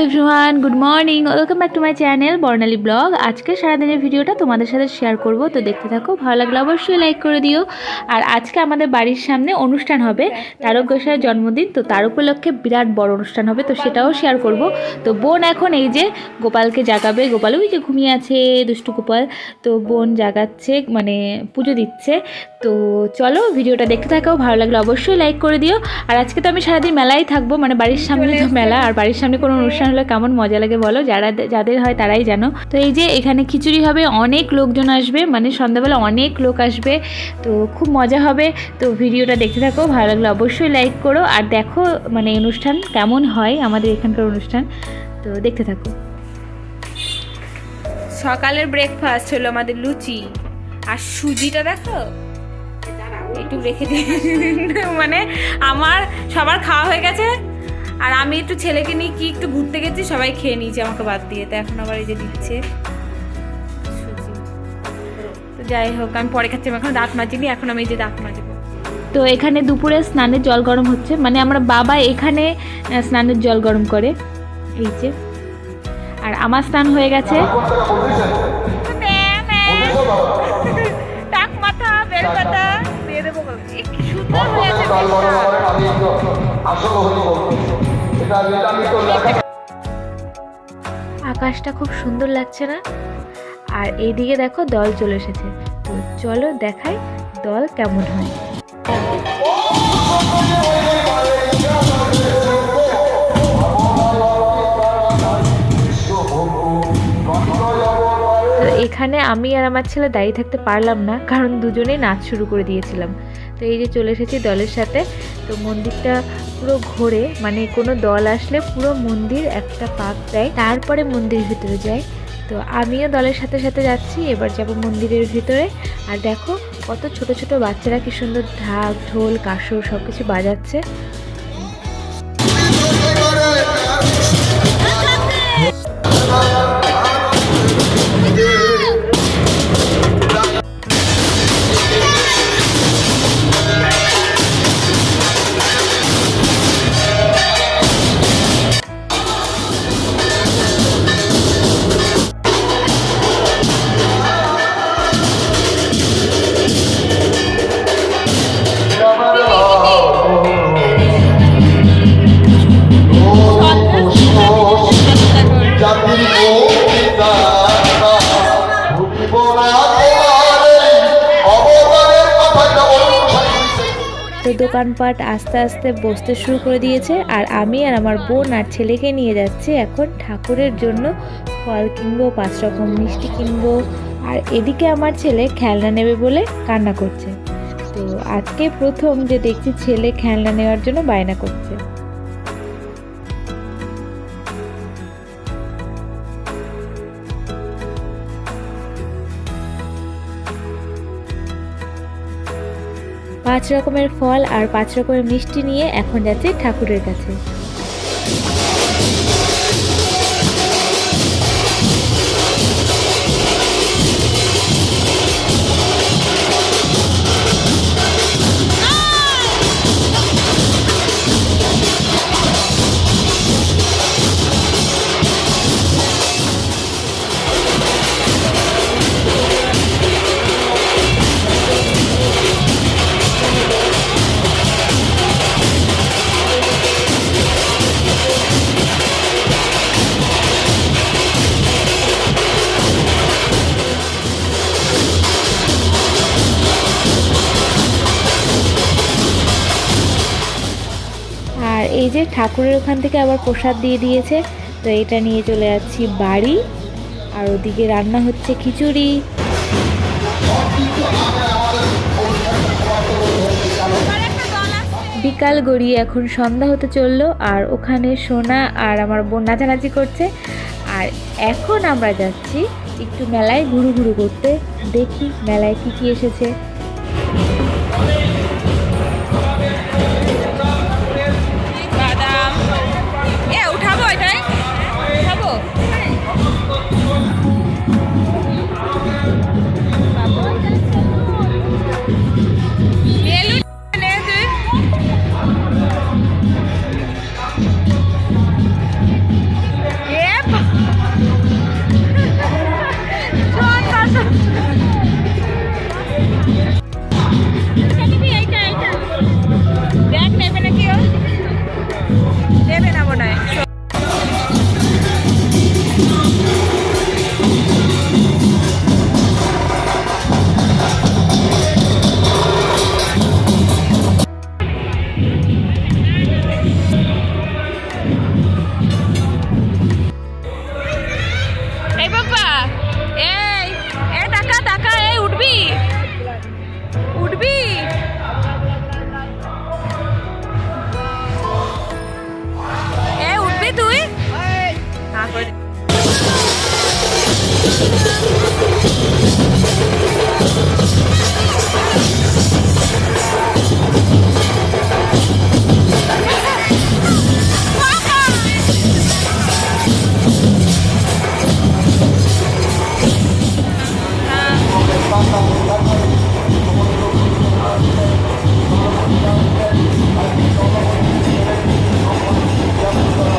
Everyone good morning welcome back to my channel Barnali blog আজকে সারাদিনের ভিডিওটা তোমাদের সাথে শেয়ার করব। তো দেখতে থাকো ভালো লাগলে অবশ্যই লাইক করে দিও। আর আজকে আমাদের বাড়ির সামনে অনুষ্ঠান হবে তারক তারকেশ্বরের জন্মদিন। তো তার উপলক্ষে বিরাট বড় অনুষ্ঠান হবে তো সেটাও শেয়ার করব। তো বোন এখন এই যে গোপালকে জাগাবে। গোপাল ওই যে ঘুমিয়ে আছে দুষ্টু গোপাল। তো বোন জাগাচ্ছে মানে পুজো দিচ্ছে। তো চলো ভিডিওটা দেখতে থাকো ভালো লাগলে অবশ্যই লাইক করে দিও। আর আজকে তো আমি সারাদিন মেলায় থাকব মানে বাড়ির সামনে তো মেলা আর বাড়ির সামনে কোনো অনুষ্ঠান হলে কেমন মজা লাগে বলো? যারা যাদের হয় তারাই জানো। তো এই যে এখানে খিচুড়ি হবে, অনেক লোকজন আসবে মানে সন্ধ্যাবেলা অনেক লোক আসবে। তো খুব মজা হবে। তো ভিডিওটা দেখতে থাকো, ভালো লাগলে অবশ্যই লাইক করো। আর দেখো মানে অনুষ্ঠান কেমন হয়, আমাদের এখানকার অনুষ্ঠান। তো দেখতে থাকো। সকালের ব্রেকফাস্ট হলো আমাদের লুচি। আর সুজিটা দেখো? একটু রেখে দিই মানে আমার সবার খাওয়া হয়ে গেছে। আর আমি একটু ছেলেকে নিয়ে কি একটু ঘুরতে গেছি সবাই খেয়ে নিয়েছে আমাকে বাদ দিয়ে। তো এখন আবার এই যে দিচ্ছে। তো যাই হোক আমি পরে খাচ্ছি আমি এখন দাঁত মাজিনি এখন আমি এই যে দাঁত মাজবো। তো এখানে দুপুরে স্নানের জল গরম হচ্ছে। মানে আমার বাবা এখানে স্নানের জল গরম করে। এই যে। আর আমার স্নান হয়ে গেছে। দিয়ে দেবো আকাশটা খুব সুন্দর লাগছে না? আর এইদিকে দেখো দল চলে এসেছে। তো চলো দেখাই দল কেমন হয়। এখানে আমি আর আমার ছেলে দাঁড়িয়ে থাকতে পারলাম না, কারণ দুজনেই নাচ শুরু করে দিয়েছিলাম। তো এই যে চলে এসেছি দলের সাথে। তো মন্দিরটা পুরো ঘোরে মানে কোনো দল আসলে পুরো মন্দির একটা পাক দেয়, তারপরে মন্দিরের ভিতরে যায়। তো আমিও দলের সাথে সাথে যাচ্ছি, এবার যাব মন্দিরের ভিতরে। আর দেখো কত ছোট ছোট বাচ্চারা কি সুন্দর ঢাক, ঢোল কাশো সব কিছু বাজাচ্ছে। তো পাঠ আস্তে আস্তে বসতে শুরু করে দিয়েছে আর আমি আর আমার বোন আর ছেলেকে নিয়ে যাচ্ছি এখন ঠাকুরের জন্য ফল কিনবো, পাঁচ রকম মিষ্টি কিনবো। আর এদিকে আমার ছেলে খেলনা নেবে বলে কান্না করছে। তো আজকে প্রথম যে দেখছি ছেলে খেলনা নেওয়ার জন্য বায়না করছে। পাঁচ রকমের ফল আর পাঁচ রকমের মিষ্টি নিয়ে এখন যাচ্ছে ঠাকুরের কাছে। যে ঠাকুরের ওখান থেকে আবার প্রসাদ দিয়ে দিয়েছে, তো এটা নিয়ে চলে যাচ্ছি বাড়ি। আর ওদিকে রান্না হচ্ছে খিচুড়ি। বিকাল গড়িয়ে এখন সন্ধ্যা হতে চলল, আর ওখানে সোনা আর আমার বোন নাচানাচি করছে। আর এখন আমরা যাচ্ছি একটু মেলায় ঘুরু ঘুরু করতে। দেখি মেলায় কী কী এসেছে।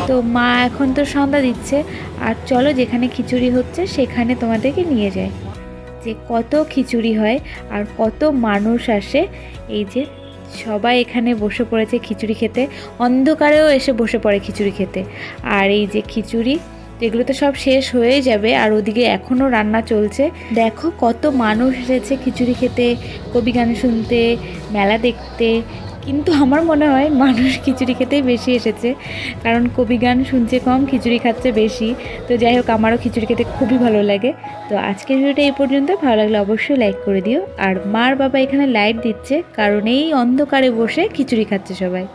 তো মা এখন তো সন্ধ্যা দিচ্ছে, আর চলো যেখানে খিচুড়ি হচ্ছে সেখানে তোমাদেরকে নিয়ে যায় যে কত খিচুড়ি হয় আর কত মানুষ আসে, এই যে সবাই এখানে বসে পড়েছে খিচুড়ি খেতে, অন্ধকারেও এসে বসে পড়ে খিচুড়ি খেতে। আর এই যে খিচুড়ি এগুলো তো সব শেষ হয়ে যাবে, আর ওদিকে এখনও রান্না চলছে। দেখো কত মানুষ এসেছে খিচুড়ি খেতে, কবি গান শুনতে, মেলা দেখতে। কিন্তু আমার মনে হয় মানুষ খিচুড়ি খেতেই বেশি এসেছে, কারণ কবি গান শুনছে কম, খিচুড়ি খাচ্ছে বেশি। তো যাই হোক, আমারও খিচুড়ি খেতে খুবই ভালো লাগে। তো আজকের ভিডিওটা এই পর্যন্ত, ভালো লাগলে অবশ্যই লাইক করে দিও। আর মার বাবা এখানে লাইট দিচ্ছে, কারণ এই অন্ধকারে বসে খিচুড়ি খাচ্ছে সবাই।